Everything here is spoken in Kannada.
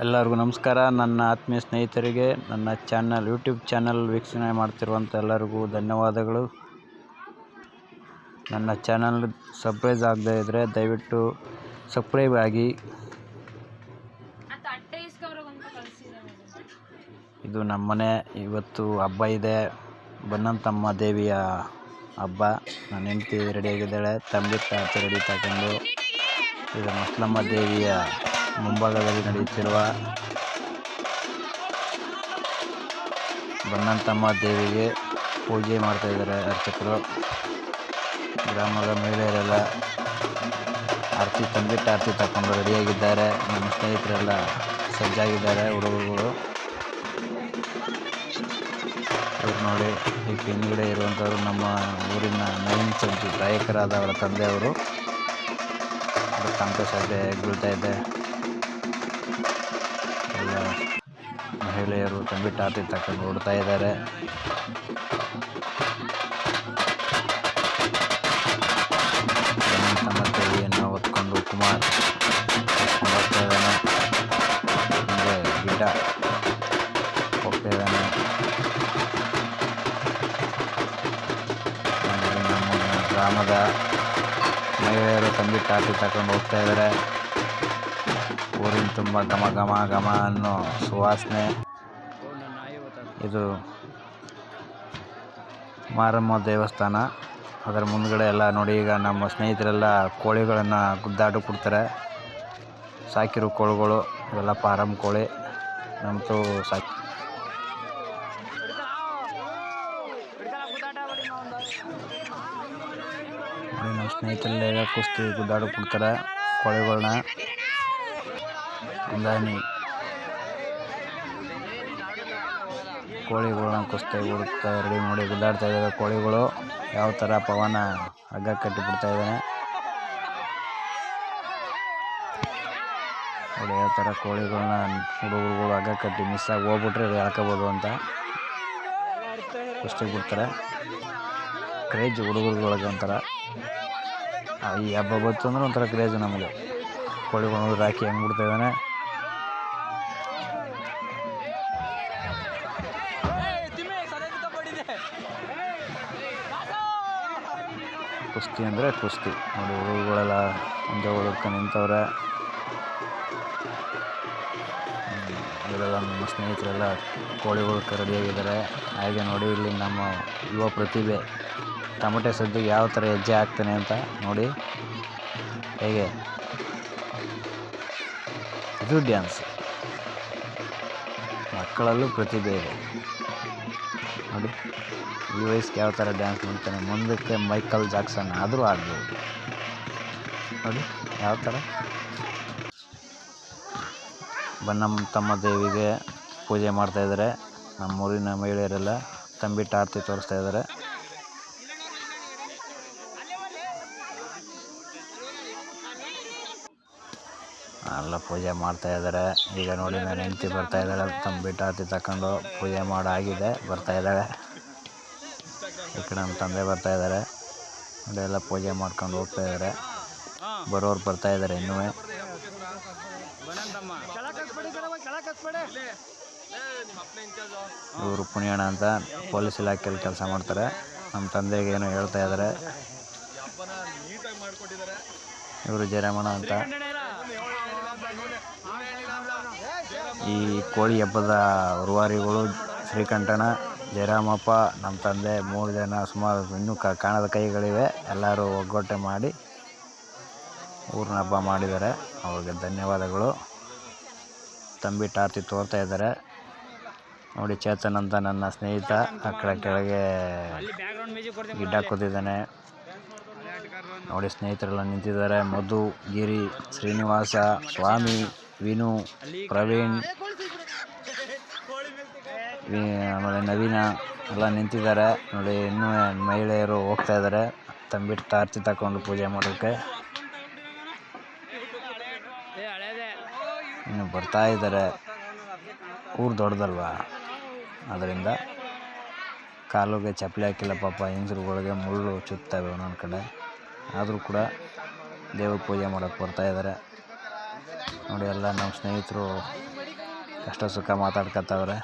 ಎಲ್ಲರಿಗೂ ನಮಸ್ಕಾರ. ನನ್ನ ಆತ್ಮೀಯ ಸ್ನೇಹಿತರಿಗೆ, ನನ್ನ ಚಾನಲ್, ಯೂಟ್ಯೂಬ್ ಚಾನಲ್ ವೀಕ್ಷಣೆ ಮಾಡ್ತಿರುವಂಥ ಎಲ್ಲರಿಗೂ ಧನ್ಯವಾದಗಳು. ನನ್ನ ಚಾನಲ್ ಸಬ್ಸ್ಕ್ರೈಬ್ ಆಗದೇ ಇದ್ದರೆ ದಯವಿಟ್ಟು ಸಬ್ಸ್ಕ್ರೈಬ್ ಆಗಿ. ಇದು ನಮ್ಮನೆ ಇವತ್ತು ಹಬ್ಬ ಇದೆ. ಬನ್ನಂತಮ್ಮ ದೇವಿಯ ಹಬ್ಬ. ನನ್ನ ಹೆಂಡತಿ ರೆಡಿಯಾಗಿದ್ದಾಳೆ ತಂಬಿ ತಾತ ರೆಡಿ ತಗೊಂಡು. ಇದು ಮಸ್ಲಮ್ಮ ದೇವಿಯ ಮುಂಭಾಗದಲ್ಲಿ ನಡೆಯುತ್ತಿರುವ ಬನ್ನಂತಮ್ಮ ದೇವಿಗೆ ಪೂಜೆ ಮಾಡ್ತಾ ಇದ್ದಾರೆ ಅರ್ಚಕರು. ಗ್ರಾಮದ ಮಹಿಳೆಯರೆಲ್ಲ ಆರತಿ ತಂದಿಟ್ಟು ಆರತಿ ತಗೊಂಡು ರೆಡಿಯಾಗಿದ್ದಾರೆ. ನಮ್ಮ ಸ್ನೇಹಿತರೆಲ್ಲ ಸಜ್ಜಾಗಿದ್ದಾರೆ ಹುಡುಗರುಗಳು. ಇವ್ರು ನೋಡಿ, ಈ ಹಿಂದ್ಗಡೆ ಇರುವಂಥವ್ರು ನಮ್ಮ ಊರಿನ ನೈನ್ ಸಜ್ಜು, ಗಾಯಕರಾದ ಅವರ ತಂದೆಯವರು. ಸಂತೋಷ ಇದೆ ಬೀಳ್ತಾ ಇದೆ. ಎಲ್ಲ ಮಹಿಳೆಯರು ತಂಬಿಟ್ಟು ಆರತಿ ತಕೊಂಡು ಓಡ್ತಾ ಇದ್ದಾರೆ. ತಮ್ಮ ಕೈಯನ್ನು ಹೊತ್ಕೊಂಡು ಕುಮಾರ್ ಹೋಗ್ತಾ ಇದ್ದಾನೆ ಗಿಡ್ಡ ಹೋಗ್ತಾ ಇದ್ದಾನೆ ನಮ್ಮ ಗ್ರಾಮದ ಮಹಿಳೆಯರು ತಂಬಿಟ್ಟು ಆರತಿ ತಗೊಂಡು ಹೋಗ್ತಾ ಇದ್ದಾರೆ. ಊರಿನ ತುಂಬ ಘಮ ಘಮ ಘಮ ಅನ್ನೋ ಸುವಾಸನೆ. ಇದು ಮಾರಮ್ಮ ದೇವಸ್ಥಾನ. ಅದರ ಮುಂದ್ಗಡೆ ಎಲ್ಲ ನೋಡಿ, ಈಗ ನಮ್ಮ ಸ್ನೇಹಿತರೆಲ್ಲ ಕೋಳಿಗಳನ್ನು ಗುದ್ದಾಡು ಕೊಡ್ತಾರೆ. ಸಾಕಿರೋ ಕೋಳಿಗಳು, ಇವೆಲ್ಲ ಪಾರಮ್ ಕೋಳಿ. ನಮ್ಮದು ಸಾಕಿ ನಮ್ಮ ಸ್ನೇಹಿತರೆಲ್ಲ ಕುಸ್ತಿ ಗುದ್ದಾಡು ಕೊಡ್ತಾರೆ ಕೋಳಿಗಳನ್ನ ಅಂದಾನಿ ಕೋಳಿಗಳನ್ನ ಕುಸ್ತಿ ಹುಡುಕ್ತಾ ರೆಡಿ ಮಾಡಿ ಗುದ್ದಾಡ್ತಾ ಇದ್ದಾರೆ ಕೋಳಿಗಳು. ಯಾವ ಥರ ಪವನ ಹಗ್ಗ ಕಟ್ಟಿ ಬಿಡ್ತಾ ಇದ್ದಾನೆ. ನೋಡಿ ಯಾವ ಥರ ಕೋಳಿಗಳನ್ನ ಹುಡುಗರುಗಳು ಹಗ್ಗ ಕಟ್ಟಿ ಮಿಸ್ ಆಗಿ ಹೋಗ್ಬಿಟ್ರೆ ಹೇಳ್ಕೋಬೋದು ಅಂತ. ಕುಸ್ತಿ ಬಿಡ್ತಾರೆ. ಕ್ರೇಜ್ ಹುಡುಗರುಗಳಿಗೆ ಒಂಥರ. ಈ ಹಬ್ಬ ಬಂತು ಅಂದ್ರೆ ಒಂಥರ ಕ್ರೇಜ್ ನಮಗೆ. ಕೋಳಿಗಳು ರಾಕಿ ಹೆಂಗೆ ಬಿಡ್ತಾ ಇದ್ದಾನೆ. ಕುಸ್ತಿ ಅಂದರೆ ಕುಸ್ತಿ. ನೋಡಿ ಹುಡುಗಳೆಲ್ಲ ಒಂದೇ ಹುಡುಕ ನಿಂತವ್ರೆ. ಇವರೆಲ್ಲ ನಮ್ಮ ಸ್ನೇಹಿತರೆಲ್ಲ ಕೋಳಿಗಳು ರೆಡಿಯಾಗಿದ್ದಾರೆ ಹಾಗೆ ನೋಡಿ, ಇಲ್ಲಿ ನಮ್ಮ ಯುವ ಪ್ರತಿಭೆ. ತಮಟೆ ಸದ್ದಿಗೆ ಯಾವ ಥರ ಹೆಜ್ಜೆ ಹಾಕ್ತಾನೆ ಅಂತ ನೋಡಿ. ಹೇಗೆ? ಇದು ಡ್ಯಾನ್ಸ್ ಮಕ್ಕಳಲ್ಲೂ ಪ್ರತಿಭೆ ಇದೆ. ನೋಡಿ. ಈ ವಯಸ್ಸಿಗೆ ಯಾವ ಥರ ಡ್ಯಾನ್ಸ್ ಮಾಡ್ತಾನೆ ಮುಂದಕ್ಕೆ ಮೈಕಲ್ ಜಾಕ್ಸನ್ ಆದರೂ ಆಡ್ಬೋದು ನೋಡಿ, ಯಾವ ಥರ? ಬನ್ನಮ್ಮ ತಮ್ಮ ದೇವಿಗೆ ಪೂಜೆ ಮಾಡ್ತಾಯಿದ್ದಾರೆ ನಮ್ಮೂರಿನ ಮಹಿಳೆಯರೆಲ್ಲ ತಂಬಿಟ್ಟು ಆರತಿ ತೋರಿಸ್ತಾ ಇದ್ದಾರೆ. ಎಲ್ಲ ಪೂಜೆ ಮಾಡ್ತಾ ಇದ್ದಾರೆ. ಈಗ ನೋಡಿ, ನನ್ನ ಹೆಂಡತಿ ಬರ್ತಾ ಇದ್ದಾಳೆ. ತಂಬಿಟ್ಟು ಆರತಿ ತಗೊಂಡು ಪೂಜೆ ಮಾಡಾಗಿದೆ ಬರ್ತಾ ಇದ್ದಾಳೆ. ಈ ಕಡೆ ನಮ್ಮ ತಂದೆ ಬರ್ತಾ ಇದ್ದಾರೆ. ಎಲ್ಲ ಪೂಜೆ ಮಾಡ್ಕೊಂಡು ಹೋಗ್ತಾ ಇದ್ದಾರೆ. ಬರೋರು ಬರ್ತಾ ಇದ್ದಾರೆ ಇನ್ನೂ. ಇವರು ಪುಣ್ಯಾಣ ಅಂತ ಪೊಲೀಸ್ ಇಲಾಖೆಯಲ್ಲಿ ಕೆಲಸ ಮಾಡ್ತಾರೆ. ನಮ್ಮ ತಂದೆಗೆ ಏನೋ ಹೇಳ್ತಾ ಇದ್ದಾರೆ. ಇವರು ಜಯರಾಮಣ್ಣ ಅಂತ. ಈ ಕೋಳಿ ಹಬ್ಬದ ರೂವಾರಿಗಳು ಶ್ರೀಕಂಠಣ ಜಯರಾಮಪ್ಪ ನಮ್ಮ ತಂದೆ ಮೂರು ಜನ ಸುಮಾರು ಇನ್ನೂ ಕ, ಕಾಣದ ಕೈಗಳಿವೆ. ಎಲ್ಲರೂ ಒಗ್ಗಟ್ಟೆ ಮಾಡಿ ಊರಿನ ಹಬ್ಬ ಮಾಡಿದ್ದಾರೆ. ಅವ್ರಿಗೆ ಧನ್ಯವಾದಗಳು. ತಂಬಿ ಟಾರ್ಚಿ ತೋರ್ತಾ ಇದ್ದಾರೆ. ನೋಡಿ, ಚೇತನ್ ಅಂತ ನನ್ನ ಸ್ನೇಹಿತ. ಆ ಕಡೆ ಕೆಳಗೆ ಗಿಡ್ಡ ಕೂತಿದ್ದಾನೆ. ನೋಡಿ, ಸ್ನೇಹಿತರೆಲ್ಲ ನಿಂತಿದ್ದಾರೆ. ಮಧು, ಗಿರಿ, ಶ್ರೀನಿವಾಸ, ಸ್ವಾಮಿ, ವಿನು, ಪ್ರವೀಣ್. ಆಮೇಲೆ ನವೀನ ಎಲ್ಲ ನಿಂತಿದ್ದಾರೆ. ನೋಡಿ, ಇನ್ನೂ ಮಹಿಳೆಯರು ಹೋಗ್ತಾ ಇದ್ದಾರೆ. ತಂಬಿಟ್ಟು ಆರತಿ ತಕೊಂಡು ಪೂಜೆ ಮಾಡೋಕ್ಕೆ ಇನ್ನು ಬರ್ತಾ ಇದ್ದಾರೆ. ಊರು ದೊಡ್ಡದಲ್ವಾ? ಅದರಿಂದ ಕಾಲುಗೆ ಚಪ್ಪಲಿ ಹಾಕಿಲ್ಲ ಪಾಪ. ಹೆಂಗಸ್ರುಗಳಿಗೆ ಮುಳ್ಳು ಚುತ್ತವೆ ಒಂದೊಂದು ಕಡೆ. ಆದರೂ ಕೂಡ ದೇವ್ರ ಪೂಜೆ ಮಾಡೋಕ್ಕೆ ಬರ್ತಾ ಇದ್ದಾರೆ. ನೋಡಿ, ಎಲ್ಲ ನಮ್ಮ ಸ್ನೇಹಿತರು ಕಷ್ಟ ಸುಖ ಮಾತಾಡ್ಕೊತವ್ರೆ.